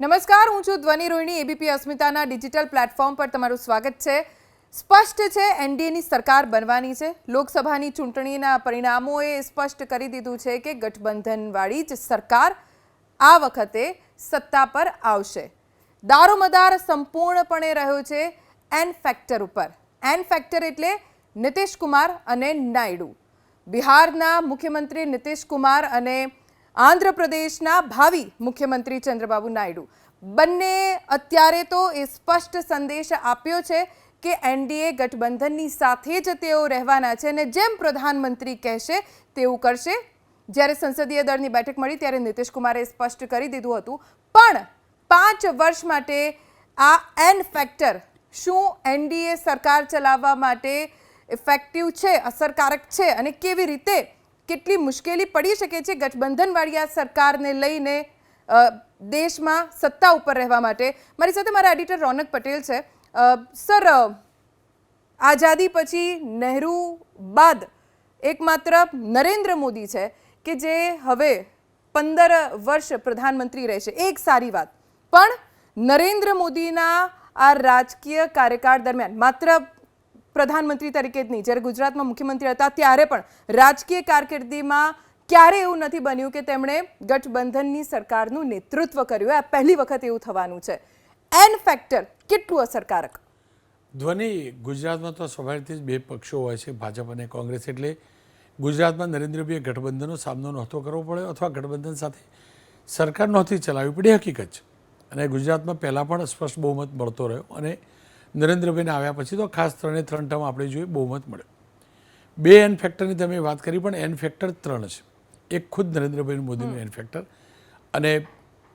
નમસ્કાર, હું છું ધ્વનિ રોહિણી એબીપી અસ્મિતાના ડિજિટલ પ્લેટફોર્મ પર તમારું સ્વાગત છે. સ્પષ્ટ છે, એનડીએની સરકાર બનવાની છે. લોકસભાની ચૂંટણીના પરિણામોએ સ્પષ્ટ કરી દીધું છે કે ગઠબંધનવાળી જ સરકાર આ વખતે સત્તા પર આવશે. દારોમદાર સંપૂર્ણપણે રહ્યો છે એન ફેક્ટર ઉપર. એન ફેક્ટર એટલે નીતિશ કુમાર અને નાયડુ. બિહારના મુખ્યમંત્રી નીતિશ કુમાર અને આંધ્રપ્રદેશના ભાવિ મુખ્યમંત્રી ચંદ્રબાબુ નાયડુ. બંને અત્યારે તો એ સ્પષ્ટ સંદેશ આપ્યો છે કે એનડીએ ગઠબંધનની સાથે જ તેઓ રહેવાના છે અને જેમ પ્રધાનમંત્રી કહેશે તેવું કરશે. જ્યારે સંસદીય દળની બેઠક મળી ત્યારે નીતિશ કુમારે સ્પષ્ટ કરી દીધું હતું. પણ પાંચ વર્ષ માટે આ એન ફેક્ટર શું એનડીએ સરકાર ચલાવવા માટે ઇફેક્ટિવ છે, અસરકારક છે અને કેવી રીતે કેટલી મુશ્કેલી પડી શકે છે ગઠબંધનવાળી આ સરકારને લઈને દેશમાં સત્તા ઉપર રહેવા માટે? મારી સાથે મારા એડિટર રોનક પટેલ છે. સર આઝાદી પછી નહેરુ બાદ એકમાત્ર નરેન્દ્ર મોદી છે કે જે હવે પંદર વર્ષ પ્રધાનમંત્રી રહેશે. એક સારી વાત. પણ નરેન્દ્ર મોદીના આ રાજકીય કાર્યકાળ દરમિયાન, માત્ર પ્રધાનમંત્રી તરીકે જ નહીં. જ્યારે ગુજરાતમાં મુખ્યમંત્રી હતા ત્યારે પણ રાજકીય કારકિર્દીમાં ક્યારે એવું નથી બન્યું કે તેમણે ગઠબંધનની સરકારનું નેતૃત્વ કર્યું. આ પહેલી વખત એવું થવાનું છે. એન ફેક્ટર કેટલું અસરકારક? ધ્વનિ ગુજરાતમાં તો સ્વાભાવિકથી જ બે પક્ષો હોય છે, ભાજપ અને કોંગ્રેસ. એટલે ગુજરાતમાં નરેન્દ્રભાઈએ ગઠબંધનનો સામનો નહોતો કરવો પડ્યો અથવા ગઠબંધન સાથે સરકાર નહોતી ચલાવવી પડી હકીકત છે. અને ગુજરાતમાં પહેલાં પણ સ્પષ્ટ બહુમત મળતો રહ્યો. અને નરેન્દ્રભાઈને આવ્યા પછી તો ખાસ ત્રણે ત્રણ ટર્મ આપણે જોઈએ બહુમત મળ્યો બે એન ફેક્ટરની તમે વાત કરી પણ એન ફેક્ટર ત્રણ છે. એક ખુદ નરેન્દ્રભાઈ મોદીનું એન ફેક્ટર અને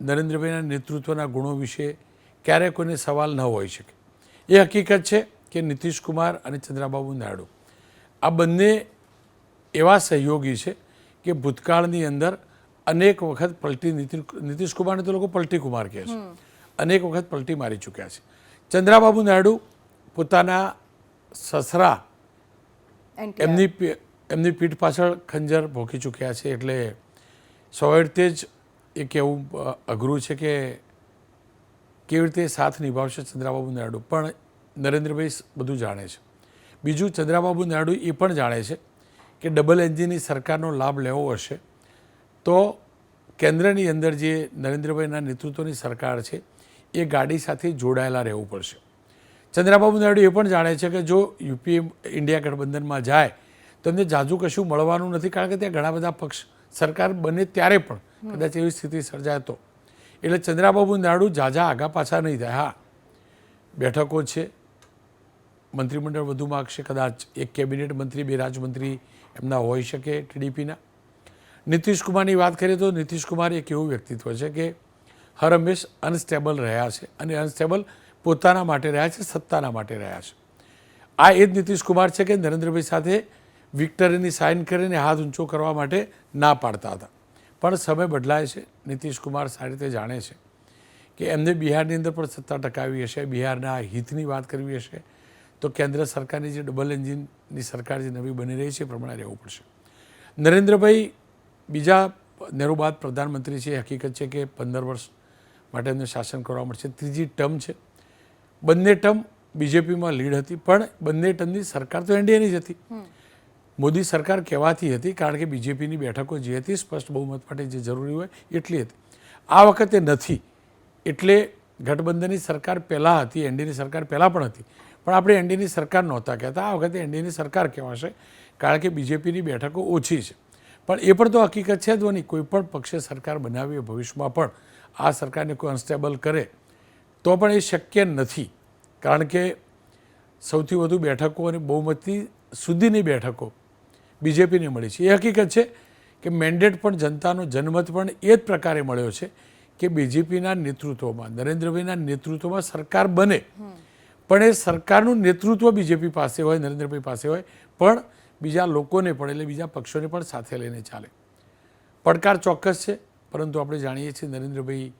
નરેન્દ્રભાઈના નેતૃત્વના ગુણો વિશે ક્યારેય કોઈને સવાલ ન હોઈ શકે. એ હકીકત છે કે કુમાર અને ચંદ્રાબાબુ નાયડુ આ બંને એવા સહયોગી છે કે ભૂતકાળની અંદર અનેક વખત પલટી નીતિ નીતિશ કુમારને તો લોકો પલટી કુમાર કહે છે. અનેક વખત પલટી મારી ચૂક્યા છે. ચંદ્રાબાબુ નાયડુ પોતાના સસરા એમની એમની પીઠ પાછળ ખંજર ભોકી ચૂક્યા છે એટલે સ્વાભાવિક રીતે જ એ કહેવું અઘરું છે કે કેવી રીતે સાથ નિભાવશે ચંદ્રાબાબુ નાયડુ. પણ નરેન્દ્રભાઈ બધું જાણે છે. બીજું ચંદ્રાબાબુ નાયડુ એ પણ જાણે છે કે ડબલ એન્જિનની સરકારનો લાભ લેવો હશે તો કેન્દ્રની અંદર જે નરેન્દ્રભાઈના નેતૃત્વની સરકાર છે એ ગાડી સાથે જોડાયેલા રહેવું પડશે. ચંદ્રાબાબુ નાયડુ એ પણ જાણે છે કે જો યુપીએ ઇન્ડિયા ગઠબંધનમાં જાય, તો એમને જાજુ કશું મળવાનું નથી કારણ કે ત્યાં ઘણા બધા પક્ષ, સરકાર બને ત્યારે પણ કદાચ એવી સ્થિતિ સર્જાય તો એટલે ચંદ્રાબાબુ નાયડુ ઝાઝા આગા પાછા નહીં થાય. હા, બેઠકો છે, મંત્રીમંડળ વધુ માગશે, કદાચ એક કેબિનેટ મંત્રી, બે રાજમંત્રી એમના હોઈ શકે ટીડીપીના. નીતિશ કુમારની વાત કરીએ તો નીતિશ કુમાર એક એવું વ્યક્તિત્વ છે કે હર હંમેશ અનસ્ટેબલ રહ્યા છે અને અનસ્ટેબલ પોતાના માટે રહ્યા છે, સત્તાના માટે રહ્યા છે. આ એ જ નીતિશ કુમાર છે કે નરેન્દ્રભાઈ સાથે વિક્ટરીની સાઇન કરીને હાથ ઊંચો કરવા માટે ના પાડતા હતા. પણ સમય બદલાય છે, નીતિશ કુમાર સારી રીતે જાણે છે કે એમને બિહારની અંદર પણ સત્તા ટકાવી હશે, બિહારના હિતની વાત કરવી હશે, તો કેન્દ્ર સરકારની જે ડબલ એન્જિનની સરકાર જે નવી બની રહી છે એ પ્રમાણે રહેવું પડશે. નરેન્દ્રભાઈ બીજા નેહરુ બાદ પ્રધાનમંત્રી છે હકીકત છે કે પંદર વર્ષ માટે એમને શાસન કરવા મળશે ત્રીજી ટર્મ છે બંને ટર્મ બીજેપીમાં લીડ હતી પણ બંને ટર્મની સરકાર તો એનડીએની જ હતી. મોદી સરકાર કહેવાતી હતી કારણ કે બીજેપીની બેઠકો જે હતી સ્પષ્ટ બહુમત માટે જે જરૂરી હોય એટલી હતી. આ વખતે નથી. એટલે ગઠબંધનની સરકાર પહેલાં હતી એનડીએની સરકાર પહેલાં પણ હતી. પણ આપણે એનડીએની સરકાર નહોતા કહેતા. આ વખતે એનડીએની સરકાર કહેવાશે કારણ કે બીજેપીની બેઠકો ઓછી છે. પણ એ પણ તો હકીકત છે જ નહીં કોઈ પણ પક્ષે સરકાર બનાવી ભવિષ્યમાં પણ આ સરકારને કોઈ અનસ્ટેબલ કરે, તો પણ એ શક્ય નથી. કારણ કે સૌથી વધુ બેઠકો અને બહુમતી સુધીની બેઠકો બીજેપીને મળી છે. એ હકીકત છે કે મેન્ડેટ પણ, જનતાનો જનમત પણ એ જ પ્રકારે મળ્યો છે કે બીજેપીના નેતૃત્વમાં, નરેન્દ્રભાઈના નેતૃત્વમાં સરકાર બને. પણ એ સરકારનું નેતૃત્વ બીજેપી પાસે હોય, નરેન્દ્રભાઈ પાસે હોય, પણ બીજા લોકોને પણ, એટલે બીજા પક્ષોને પણ સાથે લઈને ચાલે. પડકાર ચોક્કસ છે. પરંતુ આપણે જાણીએ છીએ નરેન્દ્રભાઈ,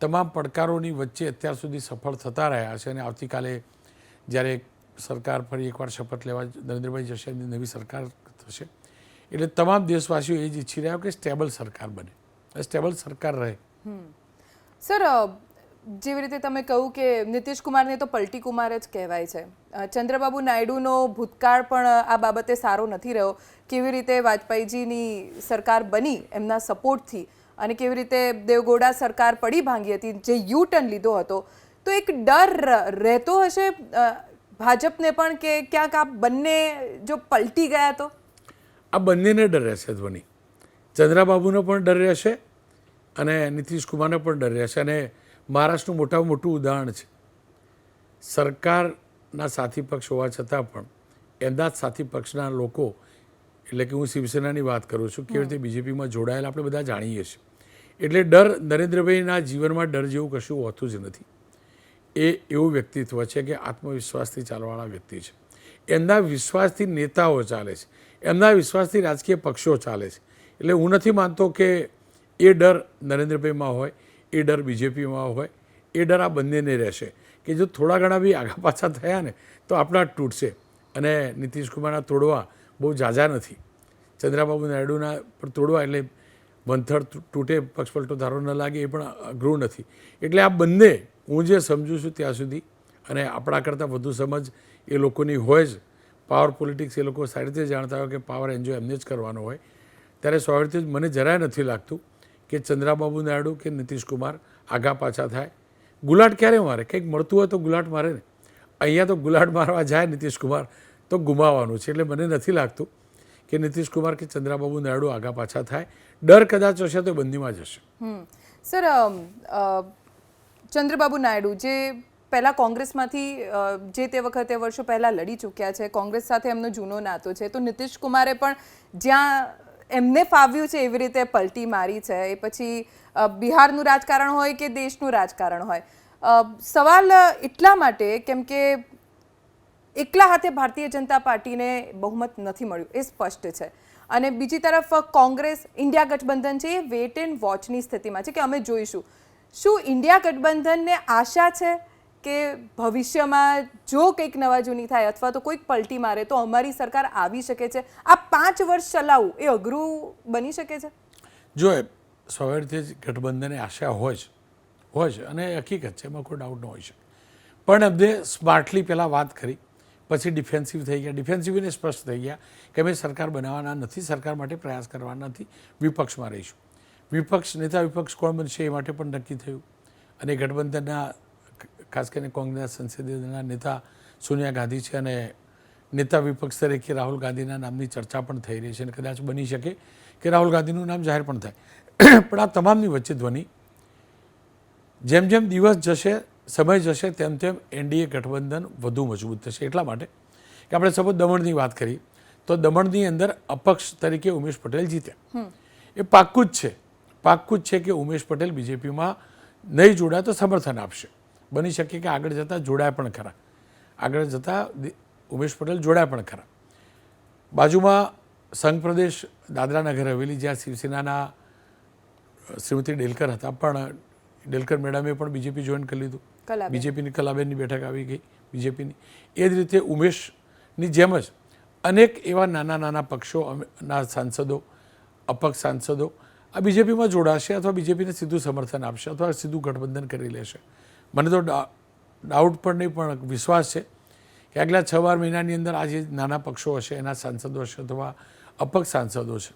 તમામ પડકારોની વચ્ચે અત્યાર સુધી સફળ થતા રહ્યા છે અને આવતીકાલે જ્યારે સરકાર ફરી એકવાર શપથ લેવા નરેન્દ્રભાઈ જશે એની નવી સરકાર થશે, એટલે તમામ દેશવાસીઓ એ જ ઈચ્છી રહ્યા કે સ્ટેબલ સરકાર બને. સ્ટેબલ સરકાર રહે. સર જેવી રીતે તમે કહ્યું કે નીતિશ કુમારને તો પલટી કુમાર જ કહેવાય છે. ચંદ્રબાબુ નાયડુનો ભૂતકાળ પણ આ બાબતે સારો નથી રહ્યો. કેવી રીતે વાજપેયીજીની સરકાર બની એમના સપોર્ટથી અને કેવી રીતે દેવગોડા સરકાર પડી ભાંગી હતી જે યુ ટર્ન લીધો હતો તો એક ડર રહેતો હશે ભાજપને પણ કે ક્યાંક આ બંને જો પલટી ગયા તો? આ બંનેને ડર રહેશે ધ્વની. ચંદ્રાબાબુનો પણ ડર રહેશે અને નીતિશ કુમારને પણ ડર રહેશે. અને મહારાષ્ટ્રનું મોટામાં મોટું ઉદાહરણ છે. સરકારના સાથી પક્ષ હોવા છતાં પણ એમના સાથી પક્ષના લોકો એટલે કે હું શિવસેનાની વાત કરું છું કેવી રીતે બીજેપીમાં જોડાયેલા આપણે બધા જાણીએ છીએ. એટલે ડર નરેન્દ્રભાઈના જીવનમાં ડર જેવું કશું હોતું જ નથી. એ એવું વ્યક્તિત્વ છે કે આત્મવિશ્વાસથી ચાલવાના વ્યક્તિ છે. એમના વિશ્વાસથી નેતાઓ ચાલે છે. એમના વિશ્વાસથી રાજકીય પક્ષો ચાલે છે. એટલે હું નથી માનતો કે એ ડર નરેન્દ્રભાઈમાં હોય, એ ડર બીજેપીમાં હોય, એ ડર આ બંનેને રહેશે. કે જો થોડા ઘણા બી આગા પાછા થયા ને, તો આપણા તૂટશે. અને નીતિશ કુમારના તોડવા બહુ ઝાઝા નથી. ચંદ્રાબાબુ નાયડુના પર તોડવા એટલે મંથર તૂટે, પક્ષપલટો ધારો ન લાગે એ પણ અઘરું નથી. એટલે આ બંને હું જે સમજું છું ત્યાં સુધી અને આપણા કરતાં વધુ સમજ એ લોકોની હોય જ. પાવર પોલિટિક્સ એ લોકો સારી રીતે જાણતા હોય કે પાવર એન્જોય એમને જ કરવાનો હોય. ત્યારે સ્વાભાવિક મને જરાય નથી લાગતું કે ચંદ્રાબાબુ નાયડુ કે નીતિશકુમાર આગા પાછા થાય. ગુલાટ ક્યારે મારે? કંઈક મળતું હોય તો ગુલાટ મારે ને. અહીંયા તો ગુલાટ મારવા જાય નીતિશકુમાર તો ગુમાવવાનું છે. એટલે મને નથી લાગતું કે નીતિશ કુમાર કે ચંદ્રાબાબુ નાયડુ આગા પાછા થાય. ડર કદાચ હશે તો બંદીમાં જ હશે. સર ચંદ્રબાબુ નાયડુ જે પહેલાં કોંગ્રેસમાંથી જે તે વખતે વર્ષો પહેલાં લડી ચૂક્યા છે, કોંગ્રેસ સાથે એમનો જૂનો નાતો છે, તો નીતિશ કુમારે પણ જ્યાં એમને ફાવ્યું છે એવી રીતે પલટી મારી છે. એ પછી બિહારનું રાજકારણ હોય કે દેશનું રાજકારણ હોય? સવાલ એટલા માટે, કેમ કે એકલા હાથે ભારતીય જનતા પાર્ટીને બહુમત નથી મળ્યું, એ સ્પષ્ટ છે. અને બીજી તરફ, કોંગ્રેસ ઇન્ડિયા ગઠબંધન છે, એ વેટ એન્ડ વોચની સ્થિતિમાં છે કે અમે જોઈશું. શું ઇન્ડિયા ગઠબંધનને આશા છે કે ભવિષ્યમાં જો કંઈક નવા જૂની થાય અથવા તો કોઈક પલટી મારે, તો અમારી સરકાર આવી શકે છે? આ પાંચ વર્ષ ચલાવવું એ અઘરું બની શકે છે? જો એ સ્વાભાવિકથી જ ગઠબંધને આશા હોય જ, હોય છે અને હકીકત છે, એમાં કોઈ ડાઉટ ન હોય છે પણ એમને સ્માર્ટલી પહેલાં વાત કરી. પછી ડિફેન્સિવ થઈ ગયા. ડિફેન્સિવને સ્પષ્ટ થઈ ગયા કે અમે સરકાર બનાવવાના નથી, સરકાર માટે પ્રયાસ કરવાના નથી, વિપક્ષમાં રહીશું. વિપક્ષ, નેતા વિપક્ષ કોણ બનશે એ માટે પણ નક્કી થયું. અને ગઠબંધનના, ખાસ કરીને કોંગ્રેસ સંસદીય દળના નેતા સોનિયા ગાંધી છે અને નેતા વિપક્ષ તરીકે રાહુલ ગાંધીના નામની ચર્ચા પણ થઈ રહી છે અને કદાચ બની શકે કે રાહુલ ગાંધીનું નામ જાહેર પણ થાય. પણ આ તમામની વચ્ચે ધ્વનિ, જેમ જેમ દિવસ જશે સમય જશે તેમ તેમ એનડીએ ગઠબંધન વધુ મજબૂત થશે. એટલા માટે કે આપણે સપોઝ દમણની વાત કરી તો દમણની અંદર અપક્ષ તરીકે ઉમેશ પટેલ જીત્યા. એ પાક્કું જ છે. પાક્કું જ છે કે ઉમેશ પટેલ બીજેપીમાં નહીં જોડાય તો સમર્થન આપશે. બની શકે કે આગળ જતાં જોડાય પણ ખરા. આગળ જતાં ઉમેશ પટેલ જોડાય પણ ખરા. બાજુમાં સંઘ પ્રદેશ દાદરા નગર હવેલી જ્યાં શિવસેનાના શ્રીમતી ડેલકર હતા પણ ડેલકર મેડમે પણ બીજેપી જોઈન કરી લીધું. બીજેપીની કલાબેનની બેઠક આવી ગઈ બીજેપીની. એ જ રીતે ઉમેશની જેમ જ અનેક એવા નાના નાના પક્ષો ના સાંસદો અપક્ષ સાંસદો આ બીજેપીમાં જોડાશે અથવા બીજેપીને સીધું સમર્થન આપશે અથવા સીધું ગઠબંધન કરી લેશે. મને તો ડાઉટ પણ નહીં પણ વિશ્વાસ છે કે આગલા છ બાર મહિનાની અંદર આ જે નાના પક્ષો હશે એના સાંસદો હશે અથવા અપક્ષ સાંસદો છે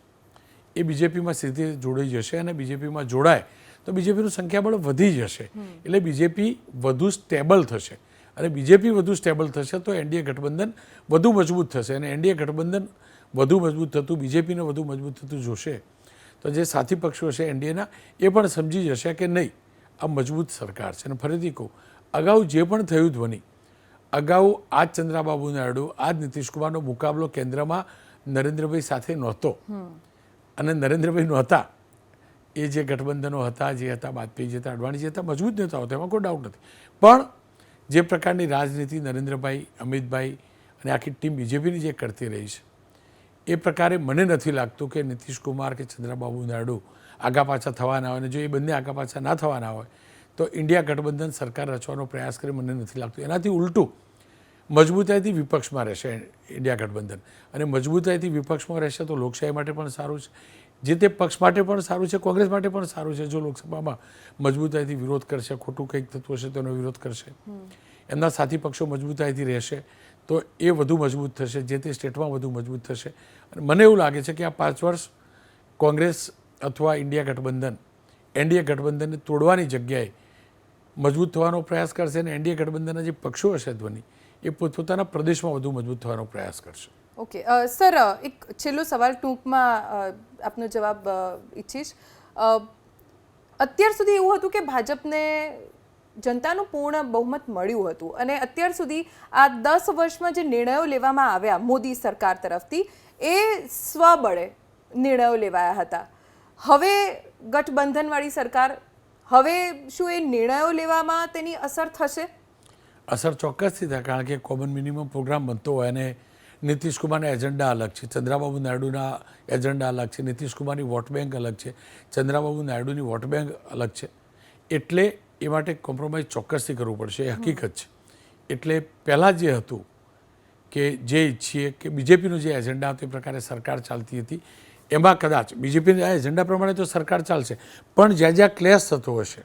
એ બીજેપીમાં સીધી જોડાઈ જશે અને બીજેપીમાં જોડાય તો બીજેપીનું સંખ્યાબળ વધી જશે. એટલે બીજેપી વધુ સ્ટેબલ થશે. અને બીજેપી વધુ સ્ટેબલ થશે તો એનડીએ ગઠબંધન વધુ મજબૂત થશે. અને એનડીએ ગઠબંધન વધુ મજબૂત થતું બીજેપીને વધુ મજબૂત થતું જોશે. તો જે સાથી પક્ષો છે એનડીએના એ પણ સમજી જશે કે નહીં આ મજબૂત સરકાર છે. અને ફરીથી કહું અગાઉ જે પણ થયું ધ્વનિ અગાઉ આ ચંદ્રાબાબુ નાયડુ આ જ નીતિશકુમારનો મુકાબલો કેન્દ્રમાં નરેન્દ્રભાઈ સાથે નહોતો. અને નરેન્દ્રભાઈ નહોતા. એ જે ગઠબંધનો હતા, જે હતા વાજપેયી જે હતા અડવાણી, જે હતા, મજબૂત નેતાઓ હતા, એમાં કોઈ ડાઉટ નથી. પણ જે પ્રકારની રાજનીતિ નરેન્દ્રભાઈ, અમિતભાઈ અને આખી ટીમ બીજેપીની જે કરતી રહી છે, એ પ્રકારે મને નથી લાગતું કે કુમાર કે ચંદ્રબાબુ નાયડુ આગા પાછા થવાના હોય અને જો એ બંને આગા પાછા ના થવાના હોય, તો ઇન્ડિયા ગઠબંધન સરકાર રચવાનો પ્રયાસ કરે મને નથી લાગતું. એનાથી ઉલટું મજબૂતાઈથી વિપક્ષમાં રહેશે ઇન્ડિયા ગઠબંધન. અને મજબૂતાઈથી વિપક્ષમાં રહેશે તો લોકશાહી માટે પણ સારું છે. જે તે પક્ષ માટે પણ સારું છે, કોંગ્રેસ માટે પણ સારું છે, જો લોકસભામાં મજબૂતાઈથી વિરોધ કરશે, ખોટું કંઈક થતું હશે તેનો વિરોધ કરશે. એમના સાથી પક્ષો મજબૂતાઈથી રહેશે તો એ વધુ મજબૂત થશે, જે તે સ્ટેટમાં વધુ મજબૂત થશે. અને મને એવું લાગે છે કે આ પાંચ વર્ષ કોંગ્રેસ અથવા ઇન્ડિયા ગઠબંધન, એનડીએ ગઠબંધનને તોડવાની જગ્યાએ મજબૂત થવાનો પ્રયાસ કરશે અને એનડીએ ગઠબંધનના જે પક્ષો હશે ધ્વનિ, એ પોતપોતાના પ્રદેશમાં વધુ મજબૂત થવાનો પ્રયાસ કરશે. ઓકે સર એક છેલ્લો સવાલ ટૂંકમાં આપનો જવાબ ઈચ્છીશ. અત્યાર સુધી એવું હતું કે ભાજપને જનતાનું પૂર્ણ બહુમત મળ્યું હતું અને અત્યાર સુધી આ દસ વર્ષમાં જે નિર્ણયો લેવામાં આવ્યા મોદી સરકાર તરફથી, એ સ્વબળે નિર્ણયો લેવાયા હતા. હવે ગઠબંધનવાળી સરકાર, હવે શું એ નિર્ણયો લેવામાં તેની અસર થશે? અસર ચોક્કસથી થાય, કારણ કે કોમન મિનિમમ પ્રોગ્રામ બનતો હોય અને નીતિશ કુમારના એજન્ડા અલગ છે. ચંદ્રાબાબુ નાયડુના એજન્ડા અલગ છે. નીતિશ કુમારની વોટ બેંક અલગ છે. ચંદ્રાબાબુ નાયડુની વોટ બેંક અલગ છે. એટલે એ માટે કોમ્પ્રોમાઇઝ ચોક્કસથી કરવું પડશે. એ હકીકત છે. એટલે પહેલાં જે હતું કે જે ઈચ્છીએ કે બીજેપીનું જે એજન્ડા હતો, એ પ્રકારે સરકાર ચાલતી હતી. એમાં કદાચ બીજેપીના એજન્ડા પ્રમાણે તો સરકાર ચાલશે. પણ જ્યાં જ્યાં ક્લેશ થતો હશે,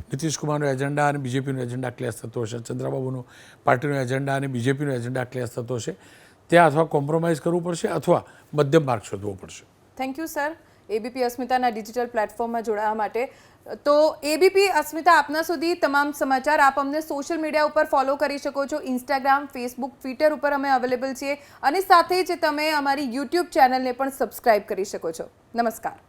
નીતિશ એજન્ડા અને બીજેપીનો એજન્ડા ક્લેશ થતો હશે. ચંદ્રબાબુનો પાર્ટીનો એજન્ડા અને બીજેપીનો એજન્ડા ક્લેશ થતો હશે. ત્યાં અથવા કોમ્પ્રોમાઇઝ કરવું પડશે અથવા મધ્યમ માર્ગ શોધવો પડશે. થેન્ક યુ સર એબીપી અસ્મિતાના ડિજિટલ પ્લેટફોર્મમાં જોડાવા માટે. તો એબીપી અસ્મિતા, આપના સુધી તમામ સમાચાર આપ અમને સોશિયલ મીડિયા ઉપર ફોલો કરી શકો છો. ઇન્સ્ટાગ્રામ ફેસબુક ટ્વિટર ઉપર અમે અવેલેબલ છીએ. અને સાથે જ તમે અમારી યુટ્યુબ ચેનલને પણ સબસ્ક્રાઇબ કરી શકો છો. નમસ્કાર.